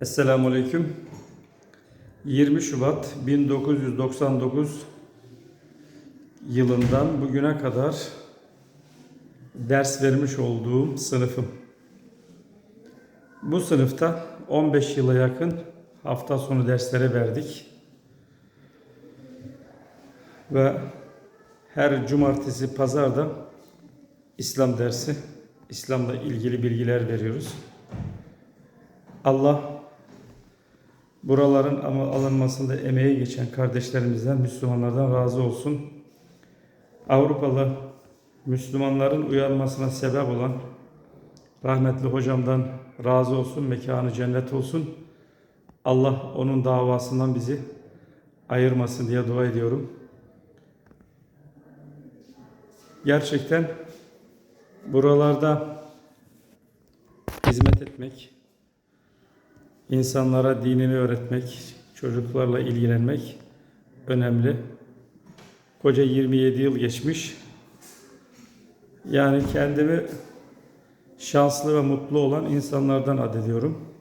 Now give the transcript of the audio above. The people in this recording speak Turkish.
Esselamu Aleyküm. 20 Şubat 1999 yılından bugüne kadar ders vermiş olduğum sınıfım. Bu sınıfta 15 yıla yakın hafta sonu derslere verdik. Ve her cumartesi, pazarda İslam dersi, İslam'la ilgili bilgiler veriyoruz. Allah buraların alınmasında emeği geçen kardeşlerimizden, Müslümanlardan razı olsun. Avrupalı Müslümanların uyanmasına sebep olan rahmetli hocamdan razı olsun, mekanı cennet olsun. Allah onun davasından bizi ayırmasın diye dua ediyorum. Gerçekten buralarda hizmet etmek, insanlara dinini öğretmek, çocuklarla ilgilenmek önemli. Koca 27 yıl geçmiş. Yani kendimi şanslı ve mutlu olan insanlardan adediyorum.